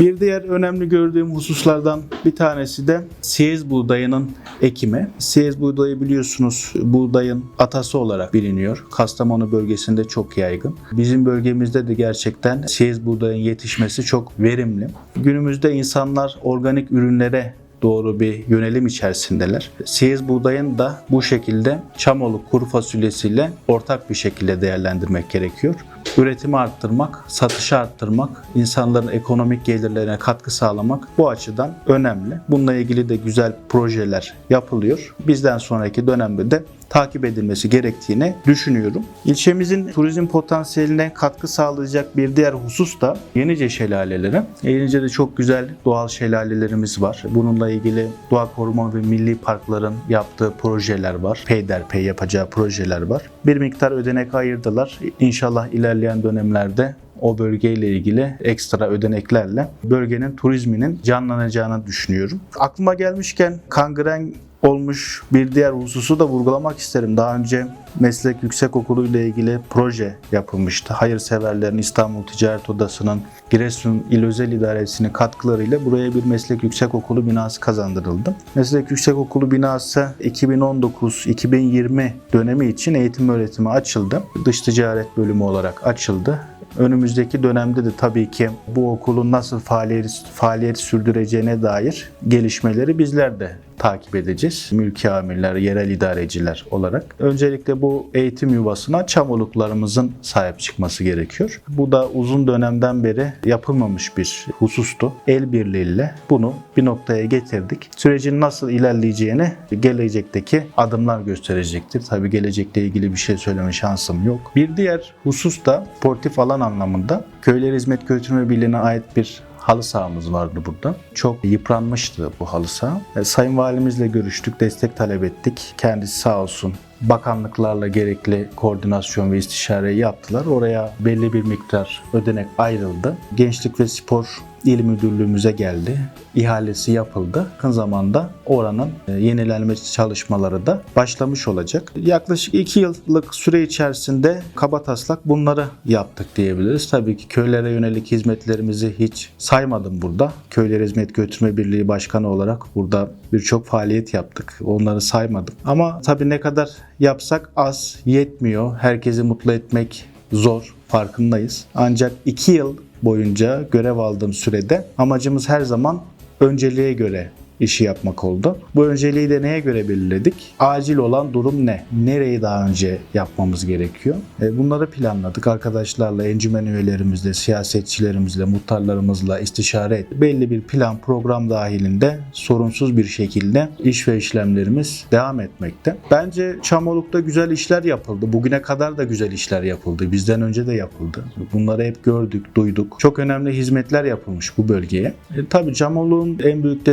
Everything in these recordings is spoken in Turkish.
Bir diğer önemli gördüğüm hususlardan bir tanesi de siyez buğdayının ekimi. Siyez buğdayı biliyorsunuz buğdayın atası olarak biliniyor. Kastamonu bölgesinde çok yaygın. Bizim bölgemizde de gerçekten siyez buğdayın yetişmesi çok verimli. Günümüzde insanlar organik ürünlere doğru bir yönelim içerisindeler. Siyez buğdayın da bu şekilde çamoluk kuru fasulyesiyle ortak bir şekilde değerlendirmek gerekiyor. Üretimi arttırmak, satışı arttırmak, insanların ekonomik gelirlerine katkı sağlamak bu açıdan önemli. Bununla ilgili de güzel projeler yapılıyor. Bizden sonraki dönemde de takip edilmesi gerektiğini düşünüyorum. İlçemizin turizm potansiyeline katkı sağlayacak bir diğer husus da Yenice şelaleleri. Yenice'de çok güzel doğal şelalelerimiz var. Bununla ilgili doğa koruma ve milli parkların yaptığı projeler var. Peyderpey yapacağı projeler var. Bir miktar ödenek ayırdılar. İnşallah ilerleyen dönemlerde o bölgeyle ilgili ekstra ödeneklerle bölgenin turizminin canlanacağını düşünüyorum. Aklıma gelmişken kangren olmuş bir diğer hususu da vurgulamak isterim. Daha önce Meslek Yüksekokulu ile ilgili proje yapılmıştı. Hayırseverlerin İstanbul Ticaret Odası'nın Giresun İl Özel İdaresi'nin katkılarıyla buraya bir meslek yüksekokulu binası kazandırıldı. Meslek yüksekokulu binası 2019-2020 dönemi için eğitim öğretimi açıldı. Dış ticaret bölümü olarak açıldı. Önümüzdeki dönemde de tabii ki bu okulun nasıl faaliyet, faaliyet sürdüreceğine dair gelişmeleri bizler de takip edeceğiz. Mülki amirler, yerel idareciler olarak. Öncelikle bu eğitim yuvasına çamoluklarımızın sahip çıkması gerekiyor. Bu da uzun dönemden beri yapılmamış bir husustu. El birliğiyle bunu bir noktaya getirdik. Sürecin nasıl ilerleyeceğini gelecekteki adımlar gösterecektir. Tabii gelecekle ilgili bir şey söyleme şansım yok. Bir diğer husus da sportif alan anlamında Köyler Hizmet Götürme Birliği'ne ait bir halı sahamız vardı burada. Çok yıpranmıştı bu halı saha. E, Sayın Valimizle görüştük, destek talep ettik. Kendisi sağ olsun bakanlıklarla gerekli koordinasyon ve istişareyi yaptılar. Oraya belli bir miktar ödenek ayrıldı. Gençlik ve Spor İl Müdürlüğümüze geldi. İhalesi yapıldı. Yakın zamanda oranın e, yenilenme çalışmaları da başlamış olacak. Yaklaşık 2 yıllık süre içerisinde kabataslak bunları yaptık diyebiliriz. Tabii ki köylere yönelik hizmetlerimizi hiç saymadım burada. Köyler Hizmet Götürme Birliği Başkanı olarak burada birçok faaliyet yaptık. Onları saymadım. Ama tabii ne kadar yapsak az, yetmiyor. Herkesi mutlu etmek zor, farkındayız. Ancak 2 yıl boyunca görev aldığım sürede amacımız her zaman önceliğe göre işi yapmak oldu. Bu önceliği de neye göre belirledik? Acil olan durum ne? Nereyi daha önce yapmamız gerekiyor? E, Bunları planladık. Arkadaşlarla, encümen üyelerimizle, siyasetçilerimizle, muhtarlarımızla istişare ettik. Belli bir plan, program dahilinde sorunsuz bir şekilde iş ve işlemlerimiz devam etmekte. Bence Çamoluk'ta güzel işler yapıldı. Bugüne kadar da güzel işler yapıldı. Bizden önce de yapıldı. Bunları hep gördük, duyduk. Çok önemli hizmetler yapılmış bu bölgeye. E, tabii Çamoluk'un en büyük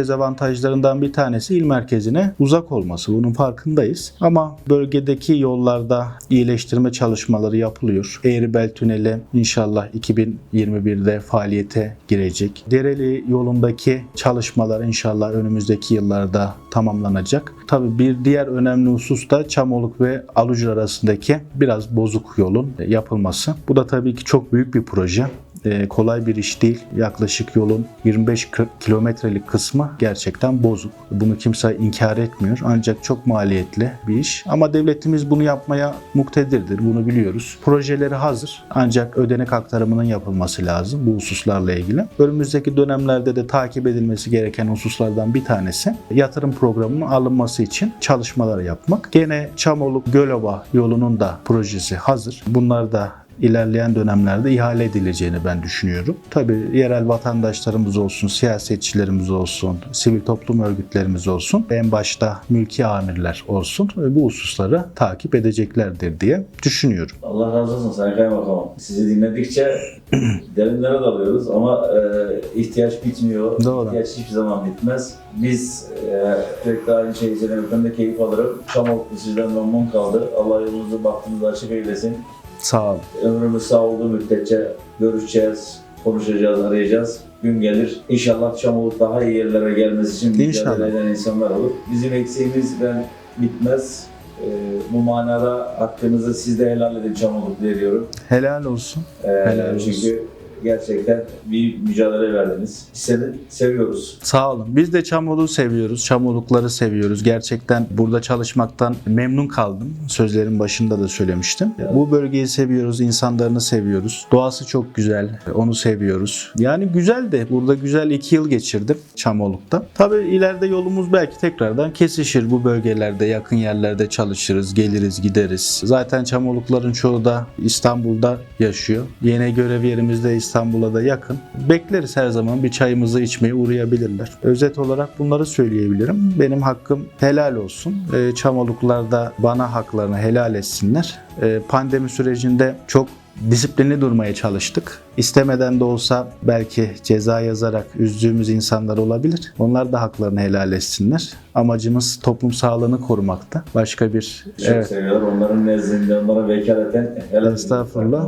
dezavantajlarından bir tanesi il merkezine uzak olması. Bunun farkındayız. Ama bölgedeki yollarda iyileştirme çalışmaları yapılıyor. Eğribel Tüneli inşallah 2021'de faaliyete girecek. Dereli yolundaki çalışmalar inşallah önümüzdeki yıllarda tamamlanacak. Tabii bir diğer önemli husus da Çamoluk ve Alucur arasındaki biraz bozuk yolun yapılması. Bu da tabii ki çok büyük bir proje. Ee, kolay bir iş değil. Yaklaşık yolun 25 kı- kilometrelik kısmı gerçekten bozuk. Bunu kimse inkar etmiyor. Ancak çok maliyetli bir iş. Ama devletimiz bunu yapmaya muktedirdir. Bunu biliyoruz. Projeleri hazır. Ancak ödenek aktarımının yapılması lazım bu hususlarla ilgili. Önümüzdeki dönemlerde de takip edilmesi gereken hususlardan bir tanesi yatırım programının alınması için çalışmalar yapmak. Gene Çamoluk Gölova yolunun da projesi hazır. Bunlar da ilerleyen dönemlerde ihale edileceğini ben düşünüyorum. Tabii yerel vatandaşlarımız olsun, siyasetçilerimiz olsun, sivil toplum örgütlerimiz olsun, en başta mülki amirler olsun ve bu hususları takip edeceklerdir diye düşünüyorum. Allah razı olsun Sayın Kaymakamım. Sizi dinledikçe derinlere dalıyoruz ama e, ihtiyaç bitmiyor. Doğru. İhtiyaç hiçbir zaman bitmez. Biz e, sürekli aynı şeyi söylemekten de keyif alırım. Çamoluklu sizden memnun kaldı. Allah yolunuzu bahtınızı açık eylesin. Sağ olun. Ömrümüz sağ olduğu müddetçe görüşeceğiz, konuşacağız, arayacağız. Gün gelir. İnşallah Çamoluk daha iyi yerlere gelmesi için mücadele eden insanlar olur. Bizim eksiğimiz ben bitmez. E, bu manada hakkınızı siz de helal edin Çamoluk diye diyorum. Helal olsun. Ee, Helal olsun. Gerçekten bir mücadele verdiniz. Seni seviyoruz. Sağ olun. Biz de Çamoluk'u seviyoruz. Çamolukları seviyoruz. Gerçekten burada çalışmaktan memnun kaldım. Sözlerin başında da söylemiştim. Bu bölgeyi seviyoruz, insanlarını seviyoruz. Doğası çok güzel. Onu seviyoruz. Yani güzel de burada güzel iki yıl geçirdim Çamoluk'ta. Tabii ileride yolumuz belki tekrardan kesişir. Bu bölgelerde, yakın yerlerde çalışırız, geliriz, gideriz. Zaten Çamolukların çoğu da İstanbul'da yaşıyor. Yeni görev yerimiz de İstanbul'a da yakın. Bekleriz her zaman bir çayımızı içmeye uğrayabilirler. Özet olarak bunları söyleyebilirim. Benim hakkım helal olsun. Ee, Çamoluklar da bana haklarını helal etsinler. Ee, Pandemi sürecinde çok disiplinli durmaya çalıştık. İstemeden de olsa belki ceza yazarak üzdüğümüz insanlar olabilir. Onlar da haklarını helal etsinler. Amacımız toplum sağlığını korumakta. Başka bir Çok evet, seviyorlar. Onların nezdinde onlara vekaleten helal Estağfurullah.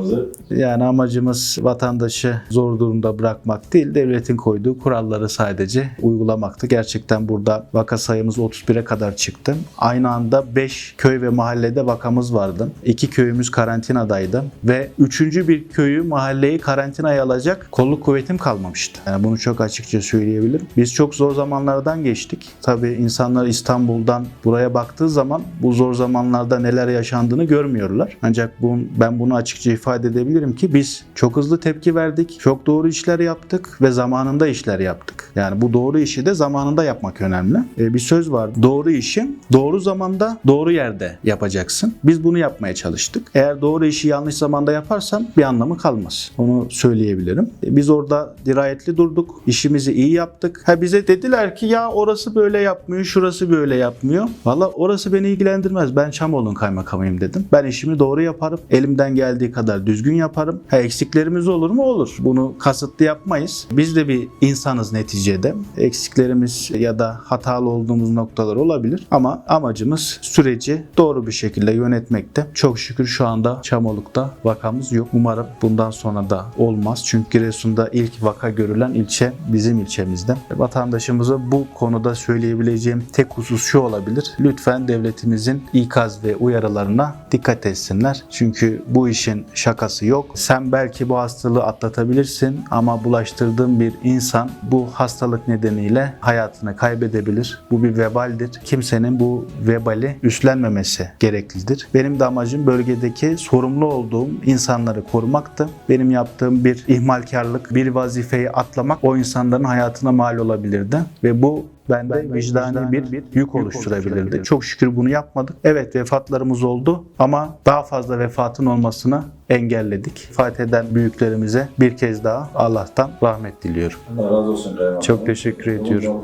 yani amacımız vatandaşı zor durumda bırakmak değil, devletin koyduğu kuralları sadece uygulamaktı. Gerçekten burada vaka sayımız 31'e kadar çıktı. Aynı anda 5 köy ve mahallede vakamız vardı. 2 köyümüz karantinadaydı ve 3. bir köyü mahalleyi karantinaya alacak kolluk kuvvetim kalmamıştı. Yani bunu çok açıkça söyleyebilirim. Biz çok zor zamanlardan geçtik. Tabii insanlar İstanbul'dan buraya baktığı zaman bu zor zamanlarda neler yaşandığını görmüyorlar. Ancak bu, ben bunu açıkça ifade edebilirim ki biz çok hızlı tepki verdik, çok doğru işler yaptık ve zamanında işler yaptık. Yani bu doğru işi de zamanında yapmak önemli. Ee, bir söz var. Doğru işi doğru zamanda, doğru yerde yapacaksın. Biz bunu yapmaya çalıştık. Eğer doğru işi yanlış zamanda yaparsan bir anlamı kalmaz. Onu söyleyebilirim. Ee, Biz orada dirayetli durduk. işimizi iyi yaptık. Ha bize dediler ki ya orası böyle yapmıyor, şurası böyle yapmıyor. Valla orası beni ilgilendirmez. Ben Çamol'un kaymakamıyım dedim. Ben işimi doğru yaparım. Elimden geldiği kadar düzgün yaparım. Ha eksiklerimiz olur mu? Olur. Bunu kasıtlı yapmayız. Biz de bir insanız neticede. Eksiklerimiz ya da hatalı olduğumuz noktalar olabilir. Ama amacımız süreci doğru bir şekilde yönetmekte. Çok şükür şu anda Çamoluk'ta vakamız yok. Umarım bundan sonra da olmaz. Çünkü Giresun'da ilk vaka görülen ilçe bizim ilçemizde. Vatandaşımıza bu konuda söyleyebileceğim tek husus şu olabilir. Lütfen devletimizin ikaz ve uyarılarına dikkat etsinler. Çünkü bu işin şakası yok. Sen belki bu hastalığı atlatabilirsin ama bulaştırdığın bir insan bu hastalık nedeniyle hayatını kaybedebilir. Bu bir vebaldir. Kimsenin bu vebali üstlenmemesi gereklidir. Benim de amacım bölgedeki sorumlu olduğum insanları korumaktı. Benim yaptığım bir ihmalkarlık, bir vazifeyi atlamak o insanların hayatına mal olabilirdi. Ve bu bende vicdani bir, bir yük oluşturabilirdi. Çok şükür bunu yapmadık. Evet vefatlarımız oldu ama daha fazla vefatın olmasını engelledik. Vefat eden büyüklerimize bir kez daha Allah'tan rahmet diliyorum. Allah razı olsun. Çok teşekkür ediyorum.